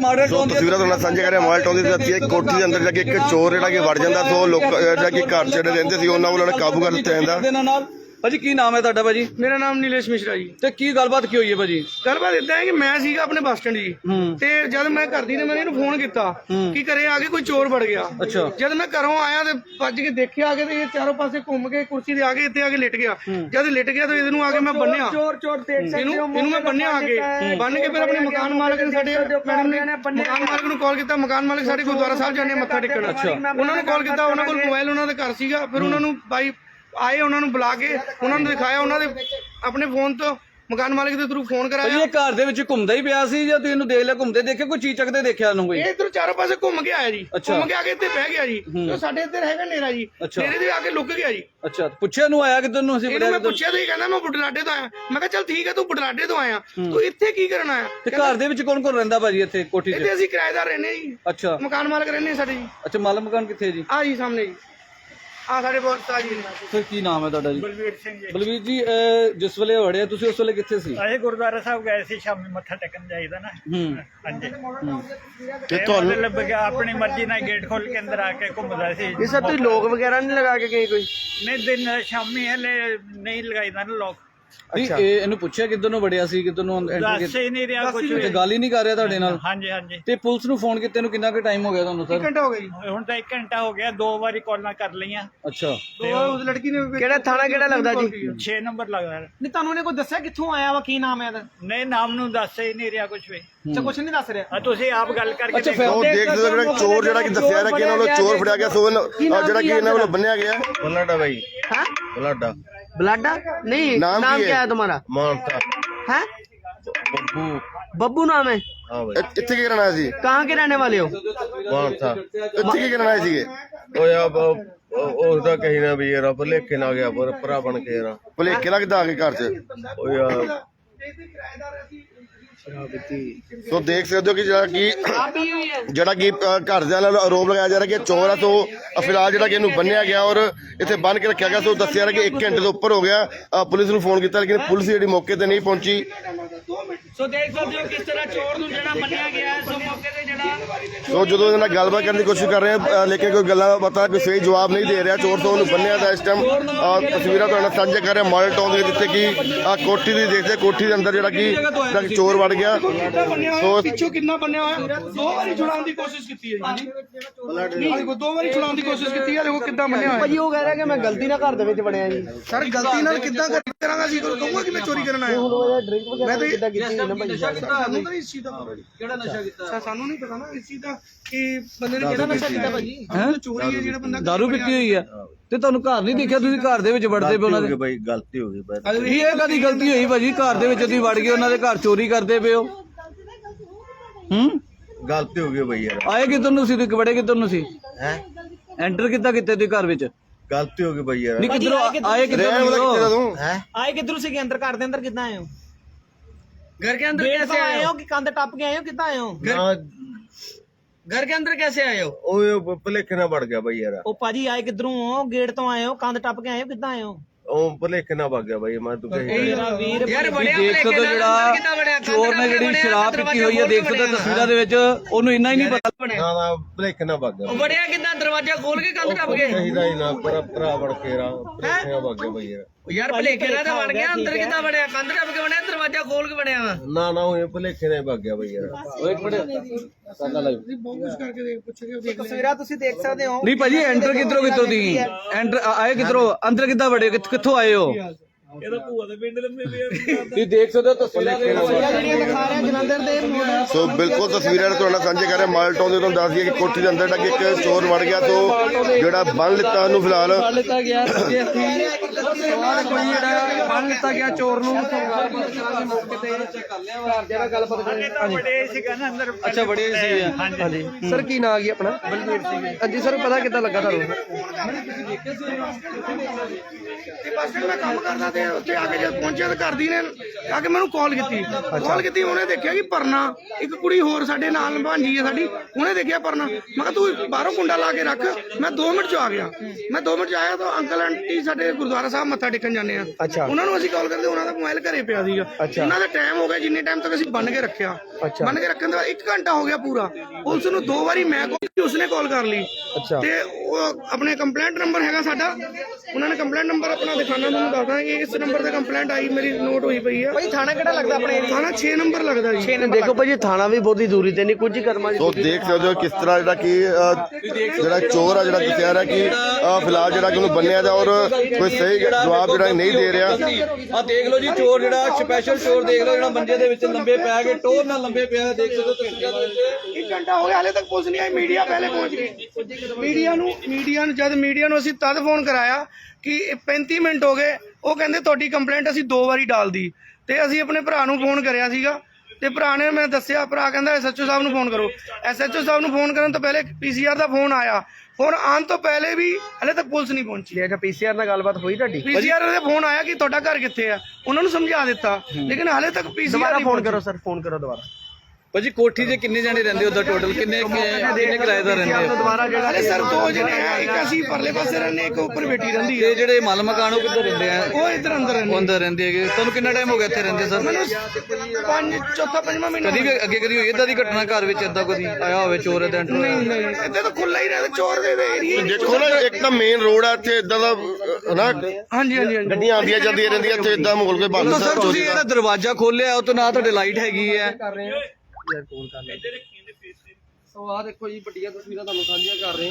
Model ਦੀਆਂ ਤਸਵੀਰਾਂ ਤੁਹਾਨੂੰ ਸਾਂਝੇ ਕਰ ਰਿਹਾ ਮੋਬਾਈਲ ਟਾਊਨ ਦੀ ਦੱਸੀ ਹੈ ਕੋਠੀ ਦੇ ਅੰਦਰ ਜਾ ਕੇ ਇੱਕ ਚੋਰ ਜਿਹੜਾ ਕਿ ਵੜ ਜਾਂਦਾ ਸੋ ਲੋਕ ਜਿਹੜਾ ਕਿ ਘਰ ਜਿਹੜੇ ਰਹਿੰਦੇ ਸੀ ਉਹਨਾਂ ਵੱਲੋਂ ਕਾਬੂ ਕਰ ਲਿੱਤਾ ਜਾਂਦਾ। ਨਾਲ ਭਾਜੀ ਕੀ ਨਾਮ ਹੈ ਤੁਹਾਡਾ ਭਾਜੀ? ਮੇਰਾ ਨਾਮ ਨੀਲੇਸ਼ ਮਿਸ਼ਰਾ ਜੀ। ਤੇ ਕੀ ਗੱਲਬਾਤ ਕੀ ਹੋਈ ਹੈ ਭਾਜੀ? ਗੱਲਬਾਤ ਇਦਾਂ ਹੈ ਕਿ ਮੈਂ ਸੀਗਾ ਆਪਣੇ ਬੱਸ ਸਟੈਂਡ ਜੀ। ਹੂੰ। ਤੇ ਜਦ ਮੈਂ ਕਰਦੀ ਨੇ ਮੈਂ ਇਹਨੂੰ ਫੋਨ ਕੀਤਾ ਕਿ ਘਰੇ ਆ ਕੇ ਕੋਈ ਚੋਰ ਵੜ ਗਿਆ। ਅੱਛਾ। ਜਦ ਮੈਂ ਘਰੋਂ ਆਇਆ ਤੇ ਭੱਜ ਕੇ ਦੇਖਿਆ ਆ ਕੇ ਤੇ ਇਹ ਚਾਰੋਂ ਪਾਸੇ ਘੁੰਮ ਕੇ ਕੁਰਸੀ ਤੇ ਆ ਕੇ ਇੱਥੇ ਆ ਕੇ ਲਿਟ ਗਿਆ। ਜਦ ਲਿਟ ਗਿਆ ਤਾਂ ਇਹਨੂੰ ਆ ਕੇ ਮੈਂ ਬੰਨਿਆ। ਚੋਰ ਚੋਰ ਇਹਨੂੰ ਇਹਨੂੰ ਮੈਂ ਬੰਨਿਆ ਆ ਕੇ। ਬੰਨ ਕੇ ਫਿਰ ਆਪਣੇ ਮਕਾਨ ਮਾਲਕ ਨੂੰ ਸਾਡੇ ਮੈਡਮ ਨੇ ਮਕਾਨ ਮਾਲਕ ਨੂੰ ਕਾਲ ਕੀਤਾ। ਮਕਾਨ ਮਾਲਕ ਸਾਡੇ ਗੁਰਦੁਆਰਾ ਸਾਹਿਬ ਜਾਂਦੇ ਆ ਮੱਥਾ ਟੇਕਣ। ਉਹਨਾਂ ਨੂੰ ਕਾਲ ਕੀਤਾ ਉਹਨਾਂ ਕੋਲ ਮੋਬਾਈਲ ਉਹਨਾਂ ਦੇ ਘਰ ਸੀਗਾ। ਫਿਰ ਉਹਨਾਂ ਨੂੰ ਬਾਈ ਆਏ ਉਹਨਾਂ ਨੂੰ ਬੁਲਾ ਕੇ ਉਹਨਾਂ ਨੂੰ ਦਿਖਾਇਆ ਉਹਨਾਂ ਦੇ ਆਪਣੇ ਫੋਨ ਤੋਂ ਮਕਾਨ ਮਾਲਕ ਦੇ ਥਰੂ ਫੋਨ ਭਾਜੀ ਕਰਾਇਆ ਇਹ ਘਰ ਦੇ ਵਿੱਚ ਘੁੰਮਦਾ ਹੀ ਪਿਆ ਸੀ ਜਾਂ ਤੁਸੀਂ ਇਹਨੂੰ ਦੇਖ ਲਿਆ ਘੁੰਮਦੇ ਦੇਖਿਆ ਕੋਈ ਚੀਜ਼ ਚੱਕਦੇ ਦੇਖਿਆ ਨੂੰ ਕੋਈ? ਇਹ ਇਧਰ ਚਾਰੋਂ ਪਾਸੇ ਘੁੰਮ ਕੇ ਆਇਆ ਜੀ। ਅੱਛਾ। ਘੁੰਮ ਕੇ ਆ ਕੇ ਇੱਥੇ ਬਹਿ ਗਿਆ ਜੀ। ਤੇ ਸਾਡੇ ਇੱਧਰ ਹੈਗਾ ਨੇਰਾ ਜੀ। ਅੱਛਾ। ਨੇਰੇ ਦੇ ਆ ਕੇ ਲੁੱਕ ਗਿਆ ਜੀ। ਅੱਛਾ ਪੁੱਛਿਆ ਨੂੰ ਆਇਆ ਕਿੱਧਰ ਨੂੰ? ਅਸੀਂ ਇਹਨੂੰ ਬੜਿਆ ਮੈਂ ਪੁੱਛਿਆ ਤੇ ਇਹ ਕਹਿੰਦਾ ਮੈਂ ਬੁਢਲਾਡੇ ਤੋਂ ਆਇਆ। ਮੈਂ ਕਿਹਾ ਚੱਲ ਠੀਕ ਹੈ ਤੂੰ ਬੁਢਲਾਡੇ ਤੋਂ ਆਇਆ। ਤੂੰ ਇੱਥੇ ਕੀ ਕਰਨ ਆਇਆ? ਤੇ ਘਰ ਦੇ ਵਿੱਚ ਕੌਣ ਕੌਣ ਰਹਿੰਦਾ ਭਾਜੀ ਇੱਥੇ ਕੋਠੀ 'ਚ? ਇੱਥੇ ਅਸੀਂ ਕਿਰਾਏਦਾਰ ਰਹਿੰਦੇ ਜੀ। ਅੱਛਾ। ਮਕਾਨ ਮਾਲਕ ਰਹਿੰਦੇ ਸਾਡੇ ਜੀ। ਅੱਛਾ ਮਾਲਕ ਮਕਾਨ ਕਿੱਥੇ ਹੈ ਜੀ? ਆ ਜੀ ਸਾਹਮਣੇ ਜੀ। ਆ ਸਾਡੇ ਬਹੁਤ ਤਾਜੀ ਜੀ ਸਰ ਕੀ ਨਾਮ ਹੈ ਤੁਹਾਡਾ ਜੀ? ਬਲਵੀਰ ਸਿੰਘ ਜੀ। ਬਲਵੀਰ ਜੀ ਅਹ, ਜਿਸ ਵੇਲੇ ਵੜਿਆ ਤੁਸੀਂ ਉਸ ਵੇਲੇ ਕਿੱਥੇ ਸੀ? ਅਸੀਂ ਗੁਰਦੁਆਰਾ ਸਾਹਿਬ ਗਏ ਸੀ ਸ਼ਾਮੀ ਮੱਥਾ ਟੇਕਣ ਜਾਈਦਾ ਨਾ। ਹੂੰ। ਹਾਂਜੀ। ਤੇ ਇਹ ਤੁਹਾਨੂੰ ਮਤਲਬ ਕਿ ਆਪਣੀ ਮਰਜ਼ੀ ਨਾਲ ਗੇਟ ਖੋਲ ਕੇ ਅੰਦਰ ਆ ਕੇ ਘੁੰਮਦਾ ਸੀ। ਇਹ ਸਰ ਤੁਸੀਂ ਲੋਕ ਵਗੈਰਾ ਨਹੀਂ ਲਗਾ ਕੇ ਗਏ ਕੋਈ? ਨਹੀਂ ਦਿਨ ਸ਼ਾਮੀ ਹਲੇ ਨਹੀਂ ਲਗਾਈਦਾ ਨਾ ਲੋਕ। ਨਹੀਂ ਇਹ ਇਹਨੂੰ ਪੁੱਛਿਆ ਕਿੱਧਰ ਨੂੰ ਵੜਿਆ ਸੀ ਕਿੱਧਰ ਨੂੰ ਐਂਟਰ ਦੱਸ ਕੀਤਾ ਹੀ ਨਹੀਂ ਰਿਹਾ ਕੁਝ ਤੇ ਗੱਲ ਹੀ ਨਹੀਂ ਕਰ ਰਿਹਾ ਤੁਹਾਡੇ ਨਾਲ। ਹਾਂਜੀ ਹਾਂਜੀ। ਤੇ ਪੁਲਿਸ ਨੂੰ ਫੋਨ ਕੀਤੇ ਨੂੰ ਕਿੰਨਾ ਕੁ ਟਾਈਮ ਹੋ ਗਿਆ ਤੁਹਾਨੂੰ ਸਰ? ਘੰਟਾ ਹੋ ਗਿਆ ਜੀ। ਹੁਣ ਤਾਂ 1 ਘੰਟਾ ਹੋ ਗਿਆ ਦੋ ਵਾਰੀ ਕਾਲਾਂ ਕਰ ਲਈਆਂ। ਅੱਛਾ। ਤੇ ਉਸ ਲੜਕੀ ਨੇ ਕਿਹੜਾ ਥਾਣਾ ਕਿਹੜਾ ਲੱਗਦਾ ਜੀ? 6 ਨੰਬਰ ਲੱਗਦਾ। ਨਹੀਂ ਤੁਹਾਨੂੰ ਨੇ ਕੋਈ ਦੱਸਿਆ ਕਿੱਥੋਂ ਆਇਆ ਵਾ ਕੀ ਨਾਮ ਹੈ ਇਹਦਾ? ਨਹੀਂ ਨਾਮ ਨੂੰ ਦੱਸ ਹੀ ਨਹੀਂ ਰਿਹਾ ਕੁਝ ਵੀ। ਅੱਛਾ ਕੁਝ ਨਹੀਂ ਦੱਸ ਰਿਹਾ। ਆ ਤੁਸੀਂ ਆਪ ਗੱਲ ਕਰਕੇ ਅੱਛਾ, ਦੇਖੋ। ਉਹ ਦੇਖ ਸਕਦੇ ਹੋ ਜਿਹੜਾ ਚੋਰ ਜਿਹੜਾ ਕਿ ਦੱਸਿਆ ਰਿਹਾ ਕਿ ਇਹਨਾਂ ਵੱਲੋਂ ਚੋਰ ਫੜਿਆ ਗਿਆ ਸੋ ਇਹਨਾਂ- ਅਹ ਜਿਹੜਾ ਕਿ ਇਹਨਾਂ ਵੱਲੋਂ ਬੰਨਿਆ ਗਿਆ। ਬਲਾਡਾ ਭਾਈ हाँ ਬਲਾਡਾ। ब्लाडा नहीं नाम नाम की है? क्या है तुम्हारा ਮਾਨਸਾ है ਬੱਬੂ बब्बू नाम है ਹਾਂ ਭਾਈ ਇੱਥੇ ਕੀ ਕਰਨ ਆਏ ਸੀ कहाँ के रहने वाले हो ਮਾਨਸਾ ਇੱਥੇ ਕੀ ਕਰਨ ਆਏ ਸੀਗੇ ਓਏ ਆ ਉਸ ਦਾ ਕਹੀ ਨਾ ਵੀ ਯਾਰ ਭਲੇਖੇ ਨਾ ਗਿਆ ਪਰ ਭਰਾ ਬਣ ਕੇ ਯਾਰ ਭੁਲੇਖੇ ਨਾਲ ਕਿੱਦਾਂ ਆ ਗਏ ਘਰ 'ਚ ਓਏ ਆ ਸੋ ਦੇਖ ਸਕਦੇ ਹੋ ਕਿ ਜਿਹੜਾ ਕਿ ਜਿਹੜਾ ਕਿ ਅ, ਘਰ ਦੇ ਨਾਲ ਆਰੋਪ ਲਗਾਇਆ ਜਾ ਰਿਹਾ ਕਿ ਚੋਰ ਆ ਸੋ ਫਿਲਹਾਲ ਜਿਹੜਾ ਕਿ ਇਹਨੂੰ ਬੰਨਿਆ ਗਿਆ ਔਰ ਇੱਥੇ ਬੰਨ ਕੇ ਰੱਖਿਆ ਗਿਆ ਸੋ ਦੱਸਿਆ ਰਿਹਾ ਕਿ 1 ਘੰਟੇ ਤੋਂ ਉੱਪਰ ਹੋ ਗਿਆ ਪੁਲਿਸ ਨੂੰ ਫੋਨ ਕੀਤਾ ਲੇਕਿਨ ਪੁਲਿਸ ਜਿਹੜੀ ਮੌਕੇ ਤੇ ਨਹੀਂ ਪਹੁੰਚੀ। ਸੋ ਦੇਖ ਸਕਦੇ ਹੋ ਕਿਸ ਤਰ੍ਹਾਂ ਚੋਰ ਨੂੰ ਜਿਹੜਾ ਮੰਨਿਆ ਗਿਆ ਹੈ। ਸੋ ਮੌਕੇ ਤੇ ਜਿਹੜਾ ਸੋ ਜਦੋਂ ਇਹਦੇ ਨਾਲ ਗੱਲਬਾਤ ਕਰਨ ਦੀ ਕੋਸ਼ਿਸ਼ ਕਰ ਰਹੇ ਆ ਲੇਕਿਨ ਕੋਈ ਗੱਲਾਂ ਬਾਤਾਂ ਕੋਈ ਸਹੀ ਜਵਾਬ ਨਹੀਂ ਦੇ ਰਿਹਾ। ਚੋਰ ਤੋਂ ਉਹਨੂੰ ਬੰਨਿਆ ਦਾ ਇਸ ਟਾਈਮ ਤਸਵੀਰਾਂ ਤੁਹਾਡੇ ਨਾਲ ਸਾਂਝੇ ਕਰ ਰਿਹਾ ਮਾਡਲ ਟਾਊਨ ਦੇ ਜਿੱਥੇ ਕਿ ਆ ਕੋਠੀ ਦੀ ਦੇਖਦੇ ਕੋਠੀ ਦੇ ਅੰਦਰ ਜਿਹੜਾ ਕਿ ਚੋਰ ਵੜ ਗਿਆ। ਸੋ ਪਿੱਛੋਂ ਕਿੰਨਾ ਬੰਨਿਆ ਹੋਇਆ? ਦੋ ਵਾਰੀ ਛੁਡਾਉਣ ਦੀ ਕੋਸ਼ਿਸ਼ ਕੀਤੀ ਹੈ ਜੀ। ਦੋ ਵਾਰੀ ਛੁਡਾਉਣ ਦੀ ਕੋਸ਼ਿਸ਼ ਕੀਤੀ ਹੈ ਦੇਖੋ ਕਿੱਦਾਂ ਬੰਨਿਆ ਹੋਇਆ। ਭਾਜੀ ਉਹ ਕਹਿ ਰਿਹਾ ਕਿ ਮੈਂ ਗਲਤੀ ਨਾਲ ਘਰ ਦੇ ਵਿੱਚ ਵੜਿਆ ਜੀ। ਸਰ ਗਲਤੀ ਨਾਲ ਕਿੱਦਾਂ ਕਰਾਂਗਾ ਜੀ? ਕਹੂੰਗਾ ਕਿ ਮੈਂ ਚੋਰੀ ਕਰਨ ਆਇਆ। ਮੈਂ ਤਾਂ ਨਸ਼ਾ ਕੀਤਾ ਸਾਨੂੰ ਦਾਰੂ ਪੀਤੀ ਹੋਈ ਆ ਤੇ ਤੁਹਾਨੂੰ ਘਰ ਨਹੀਂ ਦੇਖਿਆ ਤੁਸੀਂ ਘਰ ਦੇ ਵਿੱਚ ਵੜਦੇ ਪਏ ਉਹਨਾਂ ਗਲਤੀ ਹੋ ਦੇ? ਭਾਈ ਗਲਤੀ ਹੋ ਗਈ ਭਾਈ। ਇਹ ਕਦੀ ਗਲਤੀ ਹੋਈ ਭਾਜੀ? ਘਰ ਦੇ ਵਿੱਚ ਤੁਸੀਂ ਵੜ ਗਏ ਉਹਨਾਂ ਦੇ ਘਰ ਚੋਰੀ ਕਰਦੇ ਪਏ ਹੋ। ਹੂੰ ਗਲਤੀ ਹੋ ਗਈ ਭਾਈ ਯਾਰ। ਆਏ ਕਿੱਧਰ ਨੂੰ ਸੀ? ਤੁਸੀਂ ਵੜੇ ਕਿੱਧਰ ਨੂੰ ਸੀ? ਹੈ? ਐਂਟਰ ਕਿੱਦਾਂ ਕੀਤੇ ਤੁਸੀਂ ਘਰ ਵਿੱਚ? ਗਲਤੀ ਹੋ ਗਈ ਭਾਈ ਯਾਰ। ਕਿੱਧਰੋਂ ਆਏ ਕਿੱਧਰ ਨੂੰ ਸੀ? ਹੈ? ਸੀਗੇ ਅੰਦਰ? ਘਰ ਦੇ ਅੰਦਰ ਕਿੱਦਾਂ ਆਏ ਹੋ? घर के अंदर गेट कैसे से आए आए हो हो कि कंध टप के आए हो कितना आए हो ਨਾ घर के अंदर कैसे आए हो ਓਏ ਉਹ ਭਲੇਖੇ ਨਾਲ ਵੜ ਗਿਆ ਬਾਈ ਯਾਰ ओ पाजी आए किधरों हो गेट तो आए हो कंध टप के आए हो कितना आए हो ਉਹ ਭਲੇਖੇ ਨਾਲ ਵਗ ਗਿਆ ਬਾਈ ਮੈਂ ਤੂੰ ਕਹੀ वीर यार ਵੀ बड़े ਦੇਖ ਸਕਦੇ ਹੋ ਜਿਹੜਾ ਚੋਰ ਨੇ ਜਿਹੜੀ ਸ਼ਰਾਬ ਪੀਤੀ ਹੋਈ ਹੈ ਦੇਖ ਸਕਦੇ ਹੋ ਤਸਵੀਰਾਂ ਦੇ ਵਿੱਚ ਉਹਨੂੰ ਇੰਨਾ ਹੀ ਨਹੀਂ ਪਤਾ ਬਣਿਆ ਨਾ ਨਾ ਭਲੇਖ ਨਾ ਵਗ ਗਿਆ ਉਹ ਵੜਿਆ ਦਰਵਾਜ਼ਾ ਖੋਲ ਕੇ ਕੰਧ ਟੱਪ ਗਏ? ਕਹੀਦਾ ਹੀ ਨਾ ਪਰ ਭਰਾ ਵੜ ਕੇ ਰਾ ਭਲੇਖਿਆ ਵਗ ਗਿਆ ਬਈ ਯਾਰ। ਯਾਰ ਭਲੇਖੇ ਨਾਲ ਤਾਂ ਵੜ ਗਿਆ ਅੰਦਰ ਕਿੱਦਾਂ ਵੜਿਆ? ਕੰਧ ਟੱਪ ਕੇ ਬਣਿਆ ਦਰਵਾਜ਼ਾ ਖੋਲ ਕੇ ਬਣਿਆ ਵਾ? ਨਾ ਨਾ ਉਹ ਭਲੇਖੇ ਨੇ ਵਗ ਗਿਆ ਬਈ ਯਾਰ। ਤਸਵੀਰਾਂ ਤੁਸੀਂ ਦੇਖ ਸਕਦੇ ਹੋ। ਨਹੀਂ ਭਾਜੀ ਐਂਟਰ ਕਿੱਧਰੋਂ ਕਿੱਥੋਂ ਦੀ ਐਂਟਰ ਆਏ ਕਿਧਰੋਂ? ਅੰਦਰ ਕਿੱਦਾਂ ਵੜੇ ਕਿੱਥ- ਕਿੱਥੋਂ ਆਏ ਹੋ? ਇਹਦਾ ਭੂਆ ਦੇ ਪਿੰਡ ਲੰਮੇ ਤੁਸੀਂ ਦੇਖ ਸਕਦੇ ਹੋ ਤਸਵੀਰਾਂ ਦੇ ਵਿੱਚ ਜਿਹੜੀਆਂ ਦਿਖਾ ਰਹੇ ਜਲੰਧਰ ਦੇ ਮੋੜ ਸੋ ਬਿਲਕੁਲ ਤਸਵੀਰਾਂ ਤੁਹਾਡੇ ਨਾਲ ਸਾਂਝੇ ਕਰ ਰਹੇ ਮਾਲ ਟਾਊਨ ਦੇ ਤੁਹਾਨੂੰ ਦੱਸ ਦਈਏ ਕਿ ਕੋਠੀ ਦੇ ਅੰਦਰ ਤੱਕ ਇੱਕ ਚੋਰ ਵੜ ਗਿਆ ਸੋ ਜਿਹੜਾ ਬੰਨ ਲਿੱਤਾ ਉਹਨੂੰ ਫਿਲਹਾਲ। ਲਿੱਤਾ ਗਿਆ ਕਿ ਅਸੀਂ ਸਵਾਲ ਕੋਈ ਜਿਹੜਾ ਬੰਨ ਲਿੱਤਾ ਗਿਆ ਚੋਰ ਨੂੰ ਗੱਲਬਾਤ ਕਰਾਂਗੇ ਮੌਕੇ ਤੇ ਚੈੱਕ ਕਰ ਲਿਆ ਵਾ। ਜਿਹੜਾ ਗੱਲਬਾਤ ਹਲੇ ਤਾਂ ਬੜੇ ਸੀਗਾ ਨਾ ਅੰਦਰ ਅੱਛਾ ਬੜੇ ਸੀ ਹਾਂਜੀ। ਸਰ ਕੀ ਨਾਂ ਆ ਗਿਆ ਆਪਣਾ? ਬਲਵੀਰ ਸਿੰਘ ਹਾਂਜੀ ਸਰ ਪਤਾ ਕਿੱਦਾਂ ਲੱਗਾ ਤੁਹਾਨੂੰ? ਤੇ ਬਸ ਮੈਂ ਕੰਮ ਕਰਦਾ ਤੇ ਉੱਥੇ ਆ ਕੇ ਜਦ ਪਹੁੰਚਿਆ ਤਾਂ ਘਰ ਦੀ ਨੇ ਆ ਕੇ ਮੈਨੂੰ ਕਾਲ ਕੀਤੀ। ਕਾਲ ਕੀਤੀ ਉਹਨੇ ਦੇਖਿਆ ਕਿ ਪਰਨਾ ਇੱਕ ਕੁੜੀ ਹੋਰ ਸਾਡੇ ਨਾਲ ਭਾਂਜੀ ਹੈ ਸਾਡੀ ਉਹਨੇ ਦੇਖਿਆ ਪਰਨਾ। ਮੈਂ ਕਿਹਾ ਤੂੰ ਬਾਹਰੋਂ ਕੁੰਡਾ ਲਾ ਕੇ ਰੱਖ ਮੈਂ 2 ਮਿੰਟ ਚ ਆ ਗਿਆ। ਮੈਂ 2 ਮਿੰਟ ਚ ਆਇਆ ਤਾਂ ਅੰਕਲ ਆਂਟੀ ਸਾਡੇ ਗੁਰਦੁਆਰਾ ਸਾਹਿਬ ਮੱਥਾ ਟੇਕਣ ਜਾਂਦੇ ਆ। ਉਹਨਾਂ ਨੂੰ ਅਸੀਂ ਕਾਲ ਕਰਦੇ ਉਹਨਾਂ ਦਾ ਮੋਬਾਈਲ ਘਰੇ ਪਿਆ ਸੀਗਾ। ਉਹਨਾਂ ਦਾ ਟਾਈਮ ਹੋ ਗਿਆ ਜਿੰਨੇ ਟਾਈਮ ਤੱਕ ਅਸੀਂ ਬੰਨ ਕੇ ਰੱਖਿਆ। ਬੰਨ ਕੇ ਰੱਖਣ ਦਾ 1 ਘੰਟਾ ਹੋ ਗਿਆ ਪੂਰਾ। ਪੁਲਿਸ ਨੂੰ ਦੋ ਵਾਰੀ ਮੈਂ ਕਾਲ ਉਸਨੇ ਕਾਲ ਕਰ ਲਈ। ਤੇ ਉਹ ਆਪਣੇ ਕੰਪਲੇਂਟ ਨੰਬਰ ਹੈਗਾ ਸਾਡਾ। ਉਹਨਾਂ ਨੇ ਕੰਪਲੇਂਟ ਨੰਬਰ ਆਪਣਾ ਦਿਖਾਣਾ ਤੁਹਾਨੂੰ ਦੱਸਦਾ ਕਿ ਇਸ ਨੰਬਰ ਤੇ ਕੰਪਲੇਂਟ ਆਈ ਮੇਰੀ ਨੋਟ ਹੋਈ ਪਈ ਆ। ਭਾਈ ਥਾਣਾ ਕਿਹੜਾ ਲੱਗਦਾ ਆਪਣੇ ਏਰੀਆ ਥਾਣਾ 6 ਨੰਬਰ ਲੱਗਦਾ ਜੀ। ਦੇਖੋ ਭਾਜੀ ਥਾਣਾ ਵੀ ਬਹੁਤੀ ਦੂਰੀ ਤੇ ਨਹੀਂ ਕੁਝ ਹੀ ਕਰਮਾਂ ਦੀ ਸੋ ਦੇਖ ਸਕਦੇ ਹੋ ਕਿਸ ਤਰ੍ਹਾਂ ਜਿਹੜਾ ਕਿ ਅ, ਜਿਹੜਾ ਚੋਰ ਆ ਜਿਹੜਾ ਦੱਸਿਆ ਰਿਹਾ ਕਿ ਅ, ਫਿਲਹਾਲ ਜਿਹੜਾ ਕਿ ਉਹਨੂੰ ਬੰਨਿਆ ਜਾ ਔਰ ਕੋਈ ਸਹੀ ਜਵਾਬ ਜਿਹੜਾ ਨਹੀਂ ਦੇ ਰਿਹਾ। ਆ ਦੇਖ ਲਓ ਜੀ ਚੋਰ ਜਿਹੜਾ ਸਪੈਸ਼ਲ ਚੋਰ ਦੇਖ ਲਓ ਜਿਹੜਾ ਮੰਜੇ ਦੇ ਵਿੱਚ ਲੰਬੇ ਪੈ ਕੇ ਟੋਰ ਨਾਲ ਲੰਬੇ ਪਿਆ ਦੇਖ ਸਕਦੇ ਹੋ ਤਸਵੀਰਾਂ ਦੇ ਵਿੱਚ ਇੱਕ ਘੰਟਾ ਹੋ ਗਿਆ ਹਲੇ ਤੱਕ ਪੁਲਿਸ ਨਹੀਂ ਆਈ ਮੀਡੀਆ ਪਹਿਲੇ ਪਹੁੰਚ ਗਈ। ਮੀਡੀਆ ਨੂੰ ਮੀਡੀਆ ਨੂੰ ਜਦ ਮੀਡੀਆ ਨੂੰ ਅਸੀਂ ਤਦ ਫੋਨ ਕਰਾਇਆ ਕਿ ਇਹ 35 ਮਿੰਟ ਹੋ ਗਏ ਉਹ ਕਹਿੰਦੇ ਤੁਹਾਡੀ ਕੰਪਲੇਂਟ ਅਸੀਂ ਦੋ ਵਾਰੀ ਡਾਲਦੀ। ਤੇ ਅਸੀਂ ਆਪਣੇ ਭਰਾ ਨੂੰ ਫੋਨ ਕਰਿਆ ਸੀਗਾ। ਤੇ ਭਰਾ ਨੇ ਮੈਂ ਦੱਸਿਆ ਭਰਾ ਕਹਿੰਦਾ ਐਸਐਚਓ ਸਾਹਿਬ ਨੂੰ ਫੋਨ ਕਰੋ। ਐਸਐਚਓ ਸਾਹਿਬ ਨੂੰ ਫੋਨ ਕਰਨ ਤੋਂ ਪਹਿਲੇ ਪੀਸੀਆਰ ਦਾ ਫੋਨ ਆਇਆ। ਫੋਨ ਆਉਣ ਤੋਂ ਪਹਿਲੇ ਵੀ ਹਲੇ ਤੱਕ ਪੁਲਿਸ ਨਹੀਂ ਪਹੁੰਚੀ। ਅੱਛਾ ਪੀਸੀਆਰ ਨਾਲ ਗੱਲਬਾਤ ਹੋਈ ਤੁਹਾਡੀ? ਪੀਸੀਆਰ ਦੇ ਫੋਨ ਆਇਆ ਕਿ ਤੁਹਾਡਾ ਘਰ ਕਿੱਥੇ ਆ? ਉਹਨਾਂ ਨੂੰ ਸਮਝਾ ਦਿੱਤਾ। ਲੇਕਿਨ ਹਲੇ ਤੱਕ ਪੀਸੀਆਰ ਦੁਬਾਰਾ ਨਹੀਂ ਫੋਨ। ਕਰੋ ਸਰ ਫੋਨ ਕਰੋ ਦੁਬਾਰਾ। ਭਾਜੀ ਕੋਠੀ 'ਚ ਕਿੰਨੇ ਜਾਣੇ ਰਹਿੰਦੇ ਉਧਰ ਟੋਟਲ ਕਿੰਨੇ ਕਿੰਨੇ ਕਿਰਾਏਦਾਰ ਰਹਿੰਦੇ ਆ? ਦੁਬਾਰਾ ਜਿਹੜਾ ਹਲੇ ਸਰ ਦੋ ਜਣੇ ਆ ਇੱਕ ਅਸੀਂ ਪਰਲੇ ਪਾਸੇ ਰਹਿੰਦੇ ਇੱਕ ਉੱਪਰ ਬੈਠੀ ਰਹਿੰਦੀ ਹੈ ਤੇ ਜਿਹੜੇ ਮਲ ਮਕਾਨ ਉਹ ਕਿੱਧਰ ਰਹਿੰਦੇ ਆ? ਉਹ ਇੱਧਰ ਅੰਦਰ ਰਹਿੰਦੇ ਉਹ ਅੰਦਰ ਰਹਿੰਦੇ ਹੈਗੇ। ਤੁਹਾਨੂੰ ਕਿੰਨਾ ਟਾਈਮ ਹੋ ਗਿਆ ਇੱਥੇ ਰਹਿੰਦੇ ਸਰ? ਮੈਨੂੰ ਪੰਜ ਚੌਥਾ ਪੰਜਵਾਂ ਮਹੀਨਾ ਕਦੀ ਵੀ ਅੱਗੇ ਕਦੀ ਹੋਈ ਇਦਾਂ ਦੀ ਘਟਨਾ ਘਰ ਵਿੱਚ ਇਦਾਂ ਕਦੀ ਆਇਆ ਹੋਵੇ ਚੋਰ ਇਦਾਂ ਨਹੀਂ ਨਹੀਂ ਇੱਥੇ ਤਾਂ ਖੁੱਲਾ ਹੀ ਰਹਿੰਦਾ ਚੋਰ ਦੇ ਏਰੀਏ ਦੇਖੋ ਨਾ ਇੱਕ ਤਾਂ ਮੇਨ ਰੋਡ ਆ ਇੱਥੇ ਇਦਾਂ ਦਾ ਅ, ਨਾ ਹਾਂਜੀ ਹਾਂਜੀ ਹਾਂਜੀ। ਗੱਡੀਆਂ ਆਉਂਦੀਆਂ ਜਾਂਦੀਆਂ ਰਹਿੰਦੀਆਂ ਇੱਥੇ ਇਦਾਂ ਮਾਹੌਲ ਕੋਈ ਬੰਦ ਤਾਂ ਸਰ ਤੁਸੀਂ ਇਹਦਾ ਦਰਵਾਜ਼ਾ ਖੋਲਿਆ ਉਹ ਤੋਂ ਨਾ ਤੁਹਾਡੇ ਲਾਈਟ ਹੈਗੀ ਹੈ ਸੋ ਆ ਦੇਖੋ ਜੀ ਵੱਡੀਆਂ ਤਸਵੀਰਾਂ ਤੁਹਾਨੂੰ ਸਾਂਝੀਆਂ ਕਰ ਰਹੇ ਹਾਂ।